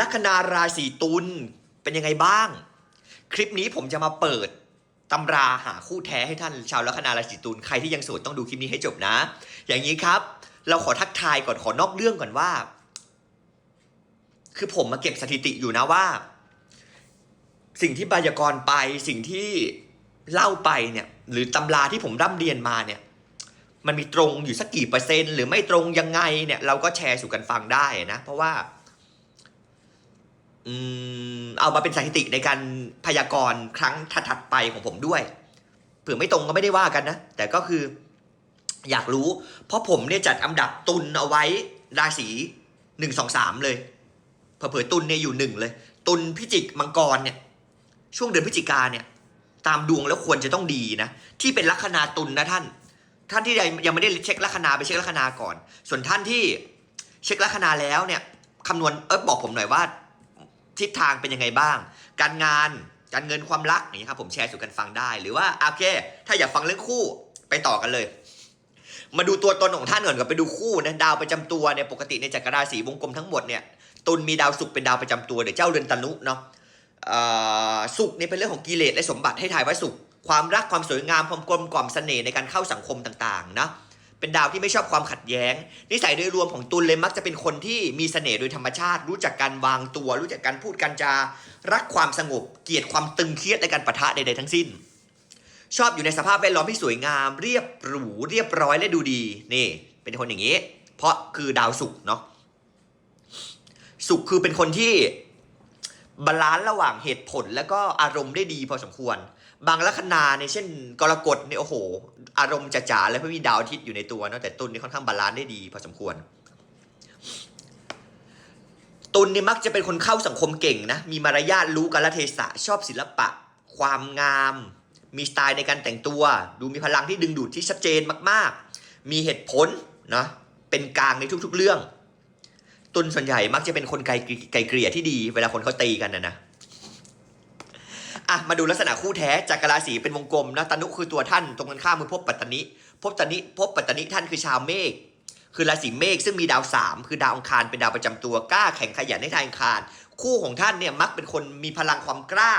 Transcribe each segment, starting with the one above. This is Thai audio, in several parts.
ลัคนาราศีตุลเป็นยังไงบ้าง คลิปนี้ผมจะมาเปิดตำราหาคู่แท้ให้ท่านชาวลัคนาราศีตุลใครที่ยังโสดต้องดูคลิปนี้ให้จบนะ อย่างนี้ครับ เราขอทักทายก่อนขอนอกเรื่องก่อนว่า คือผมมาเก็บสถิติอยู่นะว่า สิ่งที่บายากรไปสิ่งที่เล่าไปเนี่ย หรือตำราที่ผมร่ำเรียนมาเนี่ย มันมีตรงอยู่สักกี่เปอร์เซ็นต์หรือไม่ตรงยังไงเนี่ยเราก็แชร์สู่กันฟังได้นะ เพราะว่า เอามาเป็นสถิติในการพยากรณ์ครั้งถัดๆไปของผมด้วยเผื่อไม่ตรงก็ไม่ได้ว่ากันนะ แต่ก็คืออยากรู้ เพราะผมเนี่ยจัดอันดับตุลเอาไว้ราศีหนึ่งสองสามเลยเผื่อตุลเนี่ยอยู่หนึ่งเลย ตุลพิจิกมังกรเนี่ย ช่วงเดือนพฤศจิกาเนี่ย ตามดวงแล้วควรจะต้องดีนะ ที่เป็นลัคนาตุลนะท่าน ท่านที่ยังไม่ได้เช็คลัคนาไปเช็คลัคนาก่อน ส่วนท่านที่เช็คลัคนาแล้วเนี่ยคำนวณเออบอกผมหน่อยว่า ทิศทางเป็นยังไงบ้าง การงานการเงินความรักอย่างนี้ครับผมแชร์สู่กันฟังได้ หรือว่าโอเค ถ้าอยากฟังเรื่องคู่ไปต่อกันเลย มาดูตัวตนของท่านก่อนกับไปดูคู่นะดาวประจำตัวเนี่ยปกติในจักรราศีวงกลมทั้งหมดเนี่ยตุลมีดาวศุกร์เป็นดาวประจำตัวเดี๋ยวเจ้าเรือนตนุเนาะอ่อศุกร์เนี่ยเป็นเรื่องของกิเลสและสมบัติให้ทายว่าศุกร์ความรักความสวยงามความกลมกล่อมเสน่ห์ในการเข้าสังคมต่างๆนะ เป็นดาวที่ไม่ชอบความขัดแย้ง นิสัยโดยรวมของตุลเลยมักจะเป็นคนที่มีเสน่ห์โดยธรรมชาติ รู้จักการวางตัว รู้จักการพูดการจา รักความสงบ เกลียดความตึงเครียดในการปะทะใดๆทั้งสิ้น ชอบอยู่ในสภาพแวดล้อมที่สวยงาม เรียบหรูเรียบร้อยและดูดีนี่ เป็นคนอย่างนี้ เพราะคือดาวศุกร์เนาะศุกร์คือเป็นคนที่บาลานซ์ระหว่างเหตุผล แล้วก็อารมณ์ได้ดีพอสมควร บางลัคนาเนี่ยเช่นกรกฎเนี่ยโอ้โห อารมณ์จ๋าๆแล้วเพราะมีดาวอาทิตย์อยู่ในตัวเนาะแต่ตุลนี่ค่อนข้างบาลานซ์ได้ดีพอสมควร ตุลนี่มักจะเป็นคนเข้าสังคมเก่งนะ มีมารยาทรู้กาลเทศะชอบศิลปะ ความงาม มีสไตล์ในการแต่งตัว ดูมีพลังที่ดึงดูดที่ชัดเจนมากๆ มีเหตุผลนะเป็นกลางในทุกๆเรื่อง ตุลส่วนใหญ่มักจะเป็นคนไกลไกลเกลี่ยที่ดี เวลาคนเขาตีกันนะนะ อะมาดูลักษณะคู่แท้จากกราศีเป็นวงกลมนะตนุคือตัวท่านตรงกันข้ามมือพบปัตตนิพบตนิพบปัตตนิท่านคือชาวเมฆคือราศีเมษซึ่งมีดาวสามคือดาวอังคารเป็นดาวประจำตัวกล้าแข่งขยันในทางอังคาร คู่ของท่านเนี่ยมักเป็นคนมีพลังความกล้า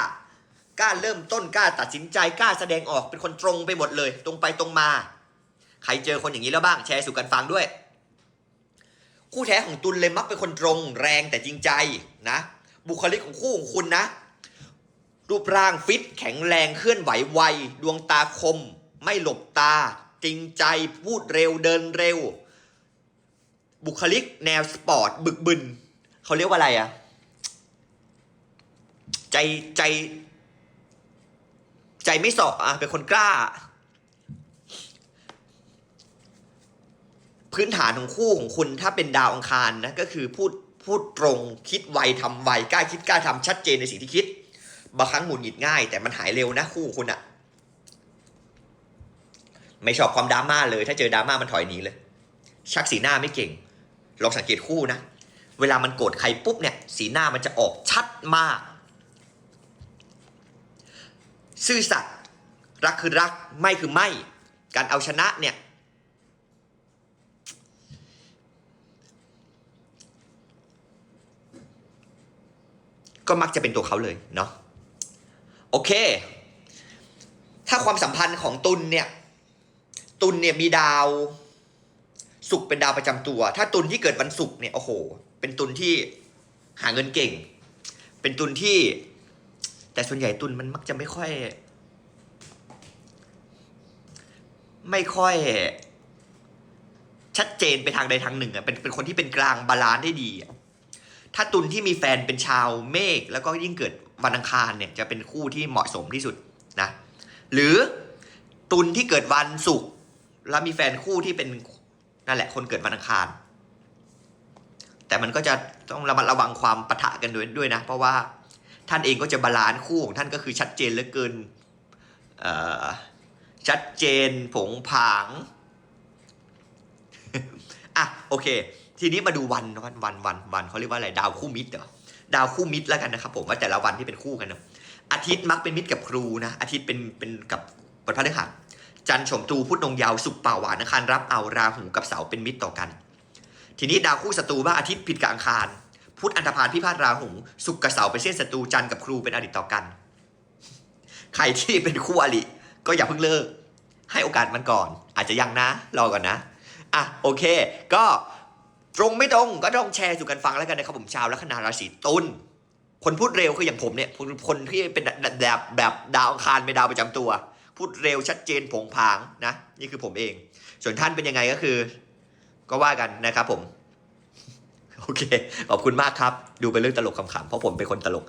กล้าเริ่มต้นกล้าตัดสินใจกล้าแสดงออกเป็นคนตรงไปหมดเลย ตรงไปตรงมา ใครเจอคนอย่างนี้แล้วบ้างแชร์สู่กันฟังด้วย คู่แท้ของตุลเลยมักเป็นคนตรงแรงแต่จริงใจนะ บุคลิกของคู่ของคุณนะ รูปร่างฟิตแข็งแรงเคลื่อนไหวไว ดวงตาคม ไม่หลบตา จริงใจพูดเร็วเดินเร็ว บุคลิกแนวสปอร์ต บึกบึนเขาเรียกว่าอะไรอะใจใจ ใจไม่สออะเป็นคนกล้า พื้นฐานของคู่ของคุณถ้าเป็นดาวอังคารนะก็คือพูดพูดตรงคิดไวทำไวกล้าคิดกล้าทำชัดเจนในสิ่งที่คิด บางครั้งหงุดหงิดง่าย แต่มันหายเร็วนะคู่คุณอะไม่ชอบความดราม่าเลย ถ้าเจอดราม่ามันถอยหนีเลย ชักสีหน้าไม่เก่ง ลองสังเกตคู่นะ เวลามันโกรธใครปุ๊บเนี่ย สีหน้ามันจะออกชัดมาก ซื่อสัตย์รักคือรัก ไม่คือไม่ การเอาชนะเนี่ย ก็มักจะเป็นตัวเขาเลยเนาะ โอเค ถ้าความสัมพันธ์ของตุลเนี่ย ตุลเนี่ยมีดาวศุกร์เป็นดาวประจำตัว ถ้าตุลที่เกิดวันศุกร์เนี่ยโอ้โห เป็นตุลที่หาเงินเก่ง เป็นตุลที่ แต่ส่วนใหญ่ตุลมันมักจะไม่ค่อย ไม่ค่อย ชัดเจนไปทางใดทางหนึ่งอะเป็นเป็นคนที่เป็นกลางบาลานซ์ได้ดีอะ ถ้าตุลที่มีแฟนเป็นชาวเมฆแล้วก็ยิ่งเกิดวันอังคารเนี่ยจะเป็นคู่ที่เหมาะสมที่สุดนะหรือตุลที่เกิดวันศุกร์แล้วมีแฟนคู่ที่เป็นนั่นแหละคนเกิดวันอังคาร แต่มันก็จะต้องระมัดระวังความปะทะกันด้วยด้วยนะ เพราะว่าท่านเองก็จะบาลานซ์คู่ของท่านก็คือชัดเจนเหลือเกินชัดเจนผงผางอะโอเค ทีนี้มาดูวันวันวันวันวันเขาเรียกว่าอะไรดาวคู่มิตรเหรอดาวคู่มิตรแล้วกันนะครับผมว่าแต่ละวันที่เป็นคู่กันเนอะอาทิตย์มักเป็นมิตรกับครูนะอาทิตย์เป็นเป็นกับวันพฤหัสจันทร์ชมตูพุธนงยาวสุกเป่าหวานอังคารรับเอาราหูกับเสาเป็นมิตรต่อกัน ทีนี้ดาวคู่ศัตรูบ้างอาทิตย์ผิดกับอังคาร พุธอันธพาลพิพาทราหูสุกกับเสาเป็นเส้นศัตรูจันทร์กับครูเป็นอริต่อกัน ใครที่เป็นคู่อริก็อย่าเพิ่งเลิก ให้โอกาสมันก่อน อาจจะยังนะรอก่อนนะอะโอเค ก็ ตรงไม่ตรงก็ต้องแชร์สู่กันฟังแล้วกันนะครับผมชาวลัคนาราศีตุลคนพูดเร็วคืออย่างผมเนี่ยคนคนที่เป็นแบบแบบดาวอังคารเป็นดาวประจำตัว พูดเร็วชัดเจนผงผางนะนี่คือผมเอง ส่วนท่านเป็นยังไงก็คือ ก็ว่ากันนะครับผม โอเค ขอบคุณมากครับ ดูเป็นเรื่องตลกขำๆเพราะผมเป็นคนตลก